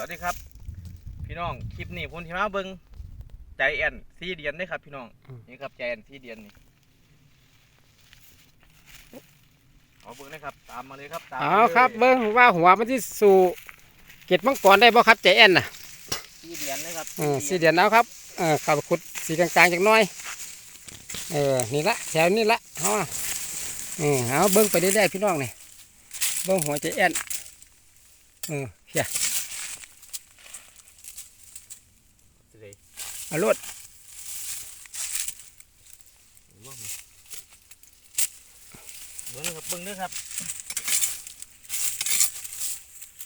วัสดีครับ พี่น้องคลิปนี้ผมที่มาเบิ้งใจแอนซีเดียนได้ครับ พี่น้องอืมนี่ครับใจแอนซีเดียนนี่เอาเบิ้งนะครับ ตามมาเลยครับตามเอามาลยครับเบิ้งว่าหัวมันที่สู่เกล็ดมังกรได้บ่ครับใจแอนน่ะซีเดียนนะครับเออสีเดียนเอาครับเออขับขุดสีกลางๆจักหน้อย เออนี่ละแถวนี้ละเอาอะเออเอาเบิ้งไปเรื่อยๆพี่น้องนี่เบิ้งหัวใจแอนเออเฮียเลย เอารถเบิ้งเบิ้งนะครับเบิ้งนะครับ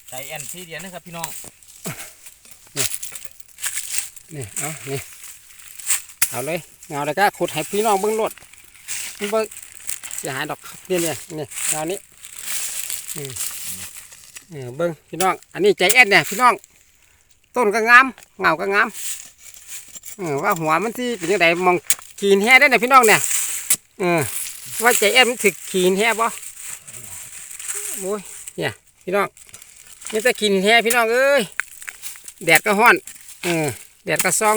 ใจแอนซีเดียนนะครับ พี่น้อง นี่เอานี่เอาเลยเงาเลยก็ขุดให้พี่น้องเบิ้งรถมันเบิ้งเสียหายดอกครับนี่เนี่ยนี่เงานี้อืมเออเบิ้งพี่น้อง อันนี้ใจแอนเนี่ยพี่น้อง ต้นก็งามเงาก็งามเออ ว่าหัวมันที่เป็นยังไงมองขีนแห่ได้เนี่ยพี่น้องเนี่ยเออว่าใจแอนมันถึกขีนแห่บ่โอ้ยเนี่ยพี่น้องนี่แต่ขีนแห่พี่น้องเอ้ยแดดก็ฮ้อนเออแดดก็ซอง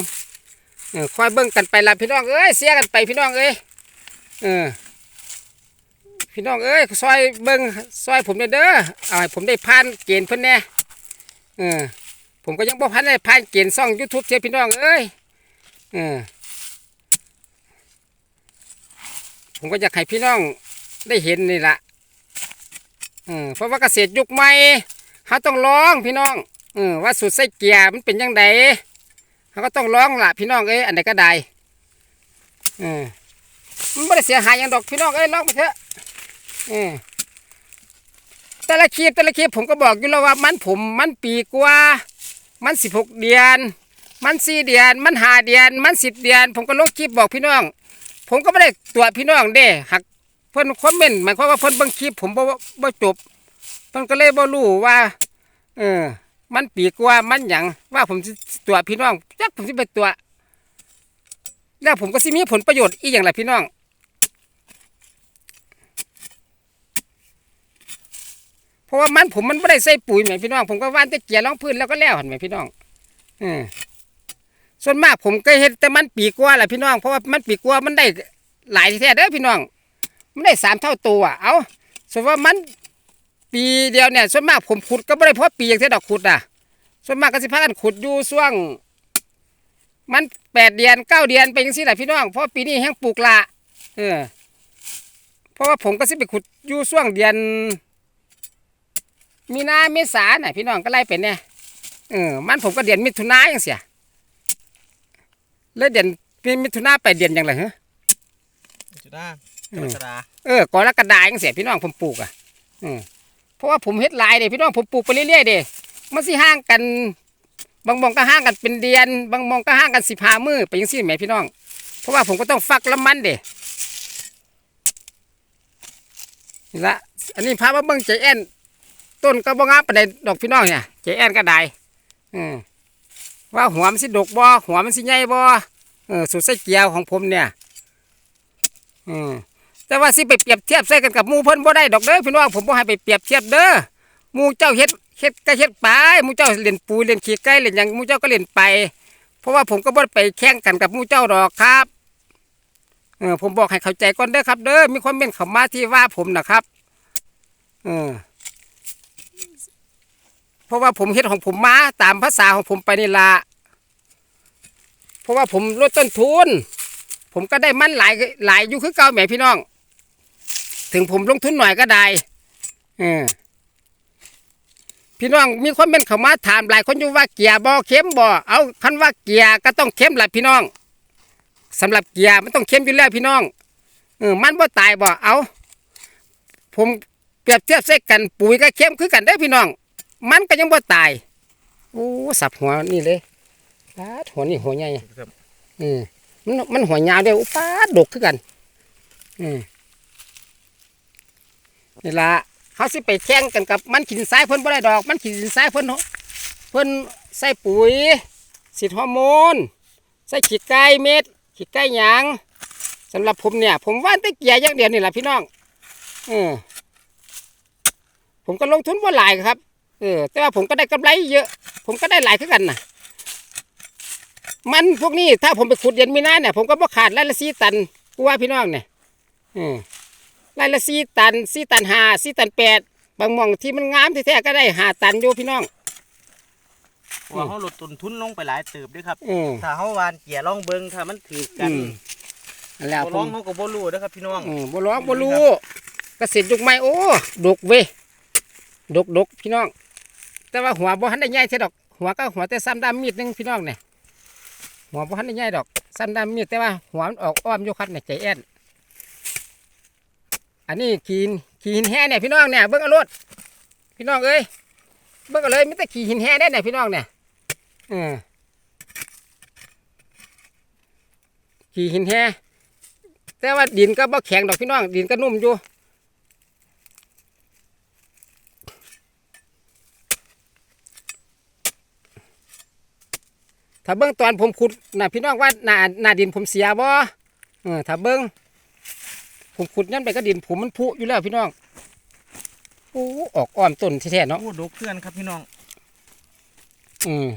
เออคอยเบิ่งกันไปละพี่น้องเอ้ยเสียกันไปพี่น้องเอ้ยเออพี่น้องเอ้ยซอยเบิ่งซอยผมเด้อเด้อเอาให้ผมได้ผ่านเกณฑ์เพิ่นแน่เออผมก็ยังบ่พันได้ผ่านเกณฑ์ซ่องยูทูบเสียพี่น้องเอ้ย ออผมก็อยากให้พี่น้องได้เห็นนี่ละเออเพราะว่าเกษตรยุคใหม่เขาต้องลองพี่น้องเออว่าสูตรใส่เกียมันเป็นยังไงเขาก็ต้องลองล่ะพี่น้องเอ้ยอันใดก็ได้เออมันไม่ได้เสียหายหยังดอกพี่น้องเอ้ยลองไปเถอะเออแต่ละคลิปแต่ละคลิปผมก็บอกอยู่แล้วว่ามันผมมันปีกว่า มันสิบหกเดือน มันสี่เดือนมันห้าเดือนมันสิบเดือน ผมก็ลงคลิปบอกพี่น้อง ผมก็ไม่ได้ตรวจพี่น้องเด้หักเพิ่นคอมเมนต์หมายความว่าเพิ่นเบิ่งคลิปผมบ่บ่จบเพิ่นก็เลยบ่รู้ว่า เออ มันปีกว่ามันหยังว่าผมสิตรวจพี่น้องจักผมสิไปตรวจแล้วผมก็สิมีผลประโยชน์อีกอย่างไรพี่น้องเพราะว่ามันผมมันไม่ได้ใส่ปุ๋ยแหมพี่น้อง ผมก็ว่านแต่เกลียรองพื้นแล้วก็แล้วเห็นไหมพี่น้องเออ ส่วนมากผมก็เห็นแต่มันปีกว่าแหละพี่น้องเพราะว่ามันปีกว่ามันได้หลายแท้เด้อพี่น้อง มันได้สามเท่าตัวอะเอาส่วนว่ามันปีเดียวเนี่ยส่วนมากผมขุดก็ไม่ได้เพราะปีอย่างที่ดอกขุดอะ ส่วนมากก็สิพากันขุดอยู่ช่วง มันแปดเดือนเก้าเดือนไปยังสิแหละพี่น้องเพราะปีนี้แห้งปลูกละเออเพราะว่าผมก็สิไปขุดอยู่ช่วงเดือน มีนาเมษาน่ะพี่น้องก็ไล่เป็นเนี่ยเออมันผมก็เดือนมิถุนาอย่างเสีย แล้วเดือนมิถุนาไปเดือนยังไงเหรอจุดาอืกมรกฎาเออกรกฎาอย่างเสียพี่น้องผมปลูกอะอืมเพราะว่าผมเฮ็ดหลายเด้พี่น้องผมปลูกไปเรื่อยๆเด้มันสิห่างกัน บางมองก็ห่างกันเป็นเดือน บางมองก็ห่างกันสิบห้ามือไปยังสี่แหมพี่น้อง เพราะว่าผมก็ต้องฟักละมันเด้นี่ละอันนี้พามาเบิ่งใจแอนต้นก็บ่งามปานใดดอกพี่น้องเนี่ยใจแอนก็ได้อืม ว่าหัวมันสิดกบ่หัวมันสิใหญ่บ่เออสูตรใส่เกียวของผมเนี่ยอืมแต่ว่าสิไปเปรียบเทียบใส่กันกับมูเพิ่นบ่ได้ดอกเด้อพี่น้องผมบ่ให้ไปเปรียบเทียบเด้อมูเจ้าเฮ็ดเฮ็ดก็เฮ็ดไปมูเจ้าเล่นปูเล่นขี้ไก่เล่นหยังมูเจ้าก็เล่นไป เพราะว่าผมก็บ่ได้ไปแข่งกันกับมูเจ้าดอกครับเออผมบอกให้เข้าใจก่อนเด้อครับ เด้อมีความเม่นเข้ามาที่ว่าผมนะครับเออเพราะว่าผมเฮ็ดของผมมาตามภาษาของผมไปนี่ละ เพราะว่าผมลดต้นทุน ผมก็ได้มันหลายหลายอยู่คือเก่าแหมพี่น้อง ถึงผมลงทุนหน่อยก็ได้เออพี่น้องมีคนเป็นเข้ามาถามหลายคนอยู่ว่าเกียร์บ่เค็มบ่เอาคันว่าเกียร์ก็ต้องเค็มแหละพี่น้องสำหรับเกียร์มันต้องเค็มอยู่แล้วพี่น้องเออมันบ่ตายบ่เอาผมเปรียบเทียบใส่กันปุ๋ยก็เค็มคือกันได้พี่น้อง มันก็ยังบ่ตายโอ้สับหัวนี่เลย ปาดหัวนี่หัวใหญ่ครับอืมมันมันหัวยาวเดียวอุปาดดกคือกันอืมนี่ละเขาสิไปแข่งกันกับมันขินสายเพิ่นบ่ได้ดอก มันขินสายเพิ่นเนาะเพิ่นใส่ปุ๋ยสิทธิ์ฮอร์โมนใส่ขี้ไก่เม็ดขี้ไก่หยางสำหรับผมเนี่ย ผมว่านแตะเกียร์อย่างเดียวนี่แหละพี่น้องเออผมก็ลงทุนบ่หลายครับเออแต่ว่าผมก็ได้กำไรเยอะ ผมก็ได้หลายขึ้นกันนะ มันพวกนี้ถ้าผมไปขุดเดือนมีนาเนี่ยผมก็บ่ขาดไร่ละสี่ตันกูว่าพี่น้องเนี่ยอืมไร่ละสี่ตันสี่ตันห้าสี่ตันแปดบางหมองที่มันงามแท้ๆก็ได้ห้าตันอยู่พี่น้องเพราะว่าเขาลดต้นทุนลงไปหลายเติบด้วยครับอืมถ้าเขาหวานเกี่ยร่องเบิงถ้ามันถือกัอืนมนั่นแหล้วบ่ผร้อมงเขาก็บ่รู้นะครับพี่น้องอืมบ่ร้องบ่รู้เกษตรยุคใหม่โอ้ดกเว้ยดกดกพี่น้อง แต่ว่าหัวบ่ทันได้ใหญ่เท่าดอก หัวก็หัวแต่ซ้ำดำมีดหนึงพี่น้องเนี่ย หัวบ่ทันได้ใหญ่ดอกซ้ำดำมีแต่ว่าหัวมันออกอ้อมอยู่คัดเนี่ยใจแอนอันนี้ขีนขีหินแห่เนี่ยพี่น้องเนี่ยเบิ่งเอารถพี่น้องเอ้ยเบิ่งเอาเลยมีแต่ขีหินแห่ได้เนี่ยพี่น้องเนี่ยเออขีหินแห่แต่ว่าดินก็บ่แข็งดอกพี่น้องดินก็นุ่มอยู่ ถ้าเบิ้งตอนผมขุดน่ะพี่น้องว่าหน้าหน้าดินผมเสียบ่เออถ้าเบิ้งผมขุดยันไปก็ดินผมมันผุอยู่แล้วพี่น้องโอ้ออกอ้อมต้นแท้ๆเนาะโอ้ดกเพื่อนครับพี่น้อง อืม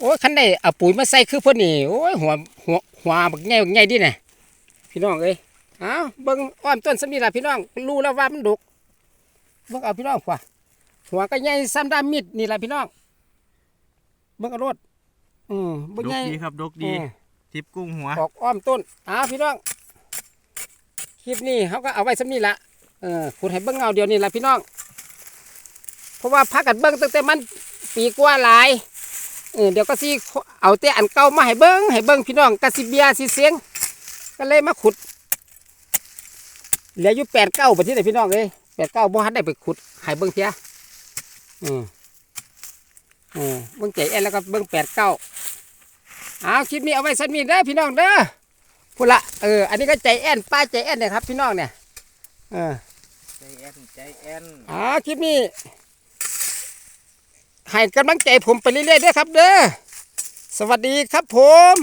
โอ้ยคันได้เอาปุ๋ยมาใส่คือเพิ่นนี่โอ้ยหัวหัวหัวบักใหญ่บักใหญ่ดิเนี่ยพี่น้องเอ้ยเอาเบิ่งอ้อมต้นสำนีล่ะพี่น้องรู้แล้วว่ามันดกเบิ่งเอาพี่น้องกว่าหัวก็ใหญ่ซ้ำดามมิดนี่ล่ะพี่น้องเบิ่งเอารถอืมดบ่กใหญ่ดีครับดกดี อืม ทิปกุ้งหัว ออกอ้อมต้นเอาพี่น้อง คลิปนี้เขาก็เอาไว้สำนีละเออขุดให้เบิ่งเอาเดียวนี่ล่ะพี่น้อง เพราะว่าพักกันเบิ่งตั้งแต่มันปีกว่าหลายเออเดี๋ยวก็สิเอาแต่อันเก่ามาให้เบิ้งให้เบิ้งพี่น้องกะสิเบียสิเสียง ก็เลยมาขุด เหลืออยู่แปดเก้าประเทศไหนพี่น้องเลยแปดเก้าบ่ทันได้ไปขุดให้เบิ้งเพียอืม อืมเบิ้งใจแอนแล้วก็เบิ้งแปดเก้าเอาคลิปนี้เอาไว้สักนิดเด้อพี่น้องเด้อพูดละเอออันนี้ก็ใจแอนป้าใจแอนเนี่ยครับพี่น้องเนี่ยเออใจแอนใจแอนอ๋อคลิปนี้ให้กำลังใจผมไปเรื่อยๆด้วยครับ เด้อสวัสดีครับผม